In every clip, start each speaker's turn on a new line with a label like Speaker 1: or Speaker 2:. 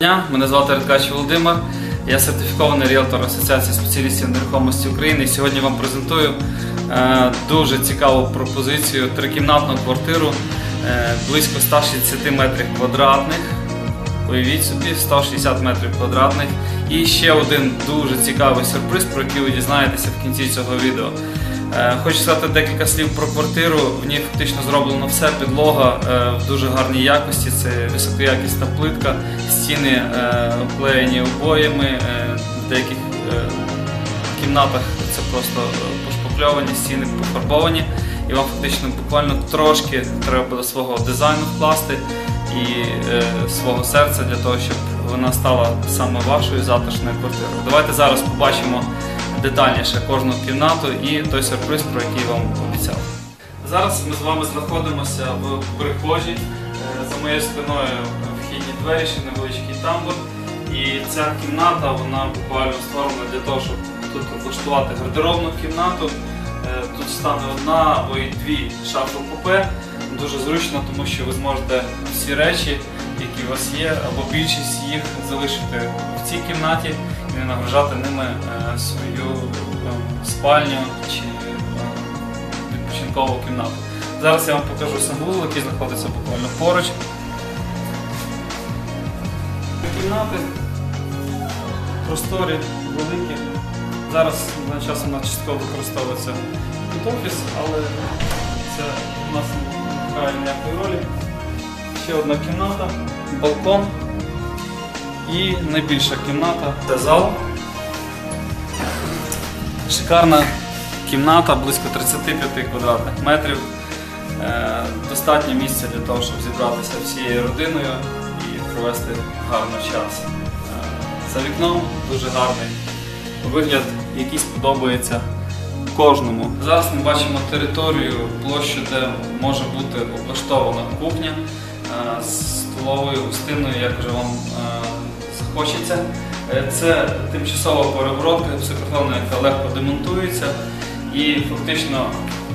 Speaker 1: Дня, мене звати Редкач Володимир. Я сертифікований ріелтор Асоціації спеціалістів нерухомості України. І сьогодні вам презентую е, дуже цікаву пропозицію трикімнатну квартиру е, близько 160 метрів квадратних. Уявіть собі, 160 метрів квадратних. І ще один дуже цікавий сюрприз, про який ви дізнаєтеся в кінці цього відео. Е, Хочу сказати декілька слів про квартиру. В ній фактично зроблено все. Підлога е, в дуже гарній якості. Це високоякісна плитка, стіни е, обклеєні обоями. В деяких кімнатах це просто пошпакльовані, стіни пофарбовані. І вам фактично буквально трошки треба буде свого дизайну вкласти і свого серця для того, щоб вона стала саме вашою затишною квартирою. Давайте зараз побачимо детальніше кожну кімнату і той сюрприз, про який вам обіцяв. Зараз ми з вами знаходимося в прихожій. Е, За моєю спиною вхідні двері, ще невеличкий тамбур. І ця кімната вона буквально створена для того, щоб тут облаштувати гардеробну кімнату. Е, Тут стане одна або і дві шафи купе. Дуже зручно, тому що ви зможете всі речі, які у вас є, або більшість їх залишити в цій кімнаті і не нагружати ними е, свою спальню чи е, відпочинкову кімнату. Зараз я вам покажу санвузол, який знаходиться буквально поруч. Кімнати просторі, великі. Зараз на час вона частково використовується під офіс, але це у нас не грає ніякої ролі. Ще одна кімната, балкон і найбільша кімната це зал. Шикарна кімната, близько 35 квадратних метрів. Е, Достатньо місця для того, щоб зібратися всією родиною і провести гарно час. Е, За вікном дуже гарний вигляд, який сподобається кожному. Зараз ми бачимо територію, площу, де може бути облаштована кухня з столовою як вже вам е, захочеться. Е, Це тимчасова перегородка гіпсокартонна, яка легко демонтується. І фактично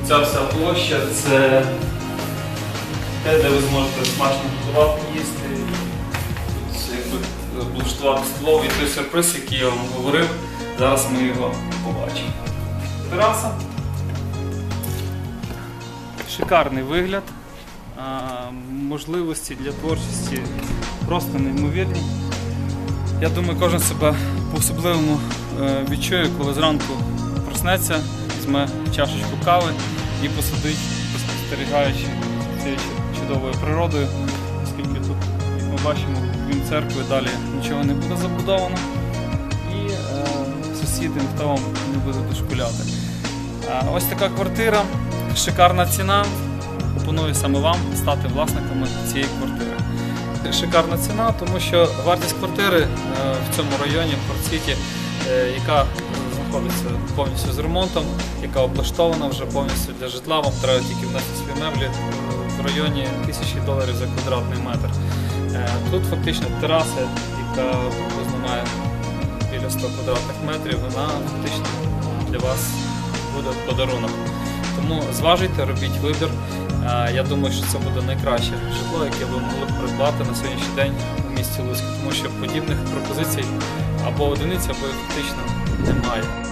Speaker 1: ця вся площа це те, де ви зможете смачно готувати, їсти, облаштувати столову і той сюрприз, який я вам говорив. Зараз ми його побачимо. Тераса. Шикарний вигляд. Можливості для творчості просто неймовірні. Я думаю, кожен себе по-особливому е, відчує, коли зранку проснеться, візьме чашечку кави і посидить, спостерігаючи цією чудовою природою, оскільки тут, як ми бачимо, крім церкви далі нічого не буде забудовано. І е, сусіди ніхто вам не буде дошкуляти. Ось така квартира, шикарна ціна. Пропоную саме вам стати власниками цієї квартири. Шикарна ціна, тому що вартість квартири е, в цьому районі, в Форт-Сіті, е, яка знаходиться повністю з ремонтом, яка облаштована вже повністю для житла, вам треба тільки внести свої меблі е, в районі тисячі доларів за квадратний метр. Тут фактично тераса, яка приблизно біля 100 квадратних метрів, вона фактично для вас буде подарунок. Тому зважуйте, робіть вибір. Я думаю, що це буде найкраще житло, яке ви могли б придбати на сьогоднішній день у місті Луцьк, тому що подібних пропозицій або одиниць, або фактично немає.